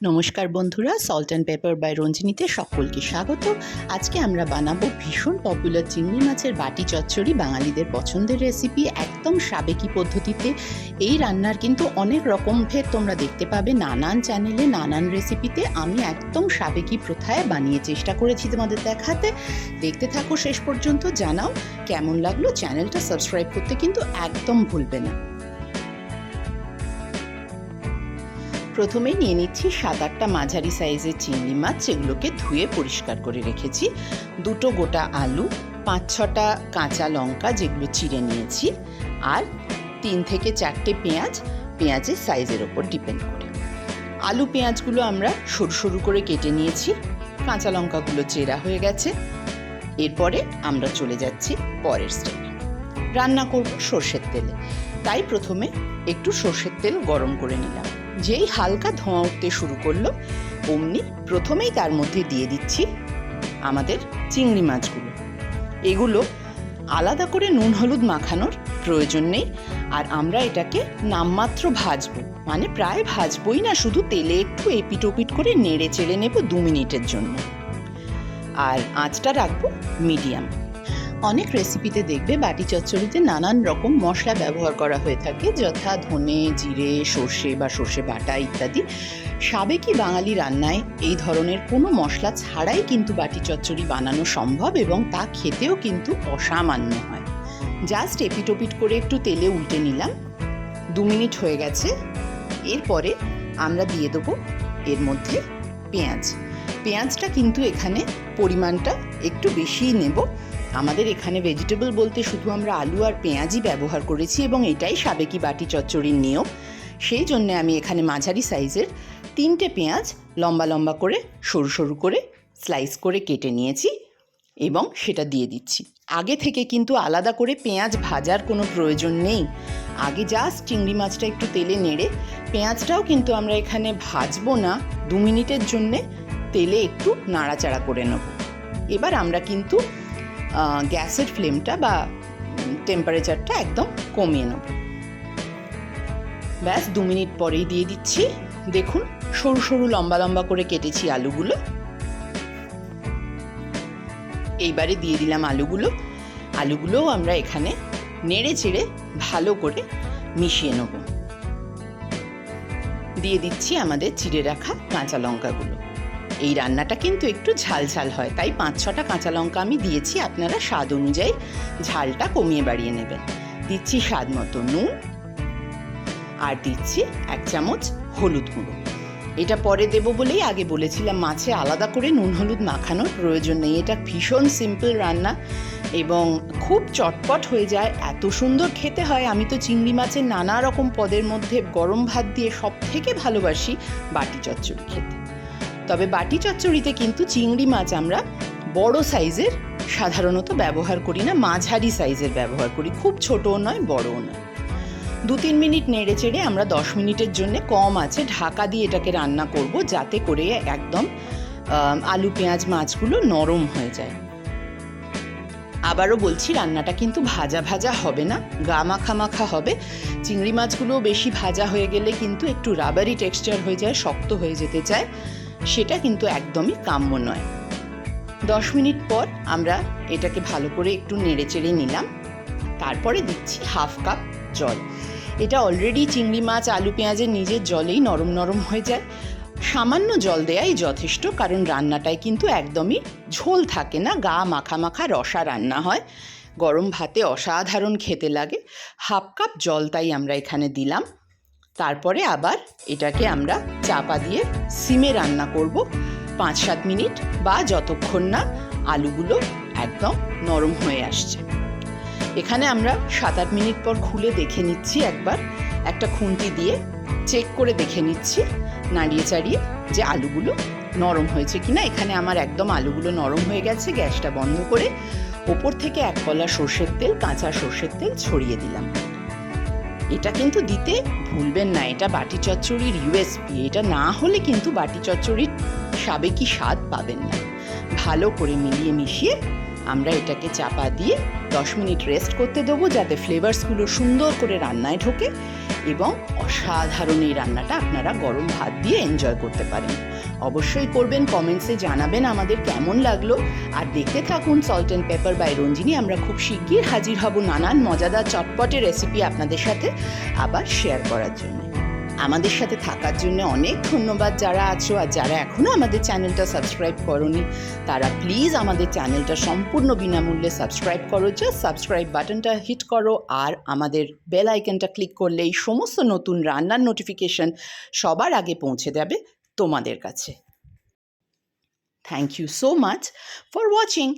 নমস্কার বন্ধুরা salt and pepper by রঞ্জিনীতে সকলকে স্বাগত। আজকে আমরা বানাবো ভীষণ পপুলার চিংড়ি মাছের বাটি চচ্চড়ি বাঙালিদের পছন্দের রেসিপি একদম সাবেকি পদ্ধতিতে। এই রান্নার কিন্তু অনেক রকম ভেদ তোমরা দেখতে পাবে নানান চ্যানেলে নানান রেসিপিতে আমি একদম সাবেকি প্রথায় বানিয়ে চেষ্টা করেছি তোমাদের দেখাতে। দেখতে থাকো শেষ পর্যন্ত, জানাও কেমন লাগল। চ্যানেলটা সাবস্ক্রাইব করতে কিন্তু একদম ভুলবে না। প্রথমেই নিয়ে নিচ্ছি সাত আটটা মাঝারি সাইজের চিংড়ি মাছ, যেগুলোকে ধুয়ে পরিষ্কার করে রেখেছি। দুটো গোটা আলু, পাঁচ ছটা কাঁচা লঙ্কা যেগুলো চিড়ে নিয়েছি, আর তিন থেকে চারটে পেঁয়াজ। পেঁয়াজের সাইজের ওপর ডিপেন্ড করে। আলু পেঁয়াজগুলো আমরা সরু সরু করে কেটে নিয়েছি। কাঁচা লঙ্কাগুলো চেরা হয়ে গেছে। এরপরে আমরা চলে যাচ্ছি পরের স্টেপে। রান্না করব সর্ষের তেলে। তাই প্রথমে একটু সর্ষের তেল গরম করে নিলাম। যেই হালকা ধোঁয়া উঠতে শুরু করল, অমনি প্রথমেই তার মধ্যে দিয়ে দিচ্ছি আমাদের চিংড়ি মাছগুলো। এগুলো আলাদা করে নুন হলুদ মাখানোর প্রয়োজন নেই, আর আমরা এটাকে নামমাত্র ভাজবো। মানে প্রায় ভাজবই না, শুধু তেলে একটু এপিট ওপিট করে নেড়ে চেড়ে নেব দু মিনিটের জন্য। আর আঁচটা রাখব মিডিয়াম। অনেক রেসিপিতে দেখবে বাটি চচ্চড়িতে নানান রকম মশলা ব্যবহার করা হয়ে থাকে, যথা ধনে, জিরে, সর্ষে বা সর্ষে বাটা ইত্যাদি। সাবেকি বাঙালি রান্নায় এই ধরনের কোনো মশলা ছাড়াই কিন্তু বাটি চচ্চড়ি বানানো সম্ভব এবং তা খেতেও কিন্তু অসামান্য হয়। জাস্ট এপিটোপিট করে একটু তেলে উল্টে নিলাম। দু মিনিট হয়ে গেছে। এরপরে আমরা দিয়ে দেবো এর মধ্যে পেঁয়াজ। পেঁয়াজটা কিন্তু এখানে পরিমাণটা একটু বেশিই নেব। আমাদের এখানে ভেজিটেবল বলতে শুধু আমরা আলু আর পেঁয়াজই ব্যবহার করেছি এবং এটাই সাবেকি বাটি চচ্চড়ির নিয়ম। সেই জন্য আমি এখানে মাঝারি সাইজের তিনটে পেঁয়াজ লম্বা লম্বা করে, সরু সরু করে স্লাইস করে কেটে নিয়েছি এবং সেটা দিয়ে দিচ্ছি। আগে থেকে কিন্তু আলাদা করে পেঁয়াজ ভাজার কোনো প্রয়োজন নেই। আগে জাস্ট চিংড়ি মাছটা একটু তেলে নেড়ে, পেঁয়াজটাও কিন্তু আমরা এখানে ভাজবো না, দু মিনিটের জন্যে তেলে একটু নাড়াচাড়া করে নেব। এবার আমরা কিন্তু গ্যাসের ফ্লেমটা বা টেম্পারেচারটা একদম কমিয়ে নেব। ব্যাস, দু মিনিট পরেই দিয়ে দিচ্ছি। দেখুন, সরু সরু লম্বা লম্বা করে কেটেছি আলুগুলো। এইবারে দিয়ে দিলাম আলুগুলো। আলুগুলোও আমরা এখানে নেড়ে চেড়ে ভালো করে মিশিয়ে নেব। দিয়ে দিচ্ছি আমাদের চিড়ে রাখা কাঁচা লঙ্কাগুলো। এই রান্নাটা কিন্তু একটু ঝাল ঝাল হয়, তাই পাঁচ ছটা কাঁচা লঙ্কা আমি দিয়েছি, আপনারা স্বাদ অনুযায়ী ঝালটা কমিয়ে বাড়িয়ে নেবেন। দিচ্ছি স্বাদ মতো নুন আর দিচ্ছি এক চামচ হলুদ গুঁড়ো। এটা পরে দেবো বলেই আগে বলেছিলাম, মাছে আলাদা করে নুন হলুদ মাখানোর প্রয়োজন নেই, এটা ভীষণ সিম্পল রান্না এবং খুব চটপট হয়ে যায়, এত সুন্দর খেতে হয়। আমি তো চিংড়ি মাছের নানা রকম পদের মধ্যে গরম ভাত দিয়ে সব থেকে ভালোবাসি বাটি চচ্চড়ি খেতে। তবে বাটি চচ্চড়িতে কিন্তু চিংড়ি মাছ আমরা বড় সাইজের সাধারণত ব্যবহার করি না, মাঝারি সাইজের ব্যবহার করি। খুব ছোটও নয়, বড়ও নয়। দু তিন মিনিট নেড়ে চেড়ে আমরা দশ মিনিটের জন্য কম আছে ঢাকা দিয়ে এটাকে রান্না করব যাতে করে একদম আলু, পেঁয়াজ মাছগুলো নরম হয়ে যায়। আবারও বলছি, রান্নাটা কিন্তু ভাজা ভাজা হবে না, গা মাখা মাখা হবে। চিংড়ি মাছগুলো বেশি ভাজা হয়ে গেলে কিন্তু একটু রাবারি টেক্সচার হয়ে যায়, শক্ত হয়ে যেতে চায়। সেটা কিন্তু একদমই কাম্য নয়। দশ মিনিট পর আমরা এটাকে ভালো করে একটু নেড়ে চেড়ে নিলাম। তারপরে দিচ্ছি হাফ কাপ জল। এটা অলরেডি চিংড়ি মাছ, আলু পেঁয়াজের নিজের জলেই নরম নরম হয়ে যায়। সামান্য জল দেয়াই যথেষ্ট, কারণ রান্নাটায় কিন্তু একদমই ঝোল থাকে না, গা মাখা মাখা রসা রান্না হয়। গরম ভাতে অসাধারণ খেতে লাগে। হাফ কাপ জল তাই আমরা এখানে দিলাম। তারপরে আবার এটাকে আমরা চাপা দিয়ে সিমে রান্না করব পাঁচ সাত মিনিট বা যতক্ষণ না আলুগুলো একদম নরম হয়ে আসছে। এখানে আমরা সাত আট মিনিট পর খুলে দেখে নিচ্ছি একবার। একটা খুন্তি দিয়ে চেক করে দেখে নিচ্ছি নাড়িয়ে চাড়িয়ে যে আলুগুলো নরম হয়েছে কিনা। এখানে আমার একদম আলুগুলো নরম হয়ে গেছে, গ্যাসটা বন্ধ করে ওপর থেকে এক কলা সর্ষের তেল, কাঁচা সর্ষের তেল ছড়িয়ে দিলাম। এটা কিন্তু দিতে ভুলবেন না, এটা বাটি চচ্চড়ির ইউএসপি এটা না হলে কিন্তু বাটি চচ্চড়ির সাবেকি স্বাদ পাবেন না। ভালো করে মিলিয়ে মিশিয়ে আমরা এটাকে চাপা দিয়ে দশ মিনিট রেস্ট করতে দেবো যাতে ফ্লেভারসগুলো সুন্দর করে রান্নায় ঢোকে এবং অসাধারণ এই রান্নাটা আপনারা গরম ভাত দিয়ে এনজয় করতে পারেন। অবশ্যই করবেন কমেন্টসে জানাবেন আমাদের কেমন লাগল। আর দেখতে থাকুন salt and pepper by Ranjini. আমরা খুব শিগগির হাজির হব নানান মজাদার চটপটে রেসিপি আপনাদের সাথে আবার শেয়ার করার জন্য। আমাদের সাথে থাকার জন্য অনেক ধন্যবাদ যারা আছো আর যারা এখনও আমাদের চ্যানেলটা সাবস্ক্রাইব করনি, তারা প্লিজ আমাদের চ্যানেলটা সম্পূর্ণ বিনামূল্যে সাবস্ক্রাইব করো। জাস্ট সাবস্ক্রাইব বাটনটা হিট করো আর আমাদের বেল আইকনটা ক্লিক করলে এই সমস্ত নতুন রান্নার নোটিফিকেশন সবার আগে পৌঁছে যাবে। তোমাদের কাছে। Thank you so much for watching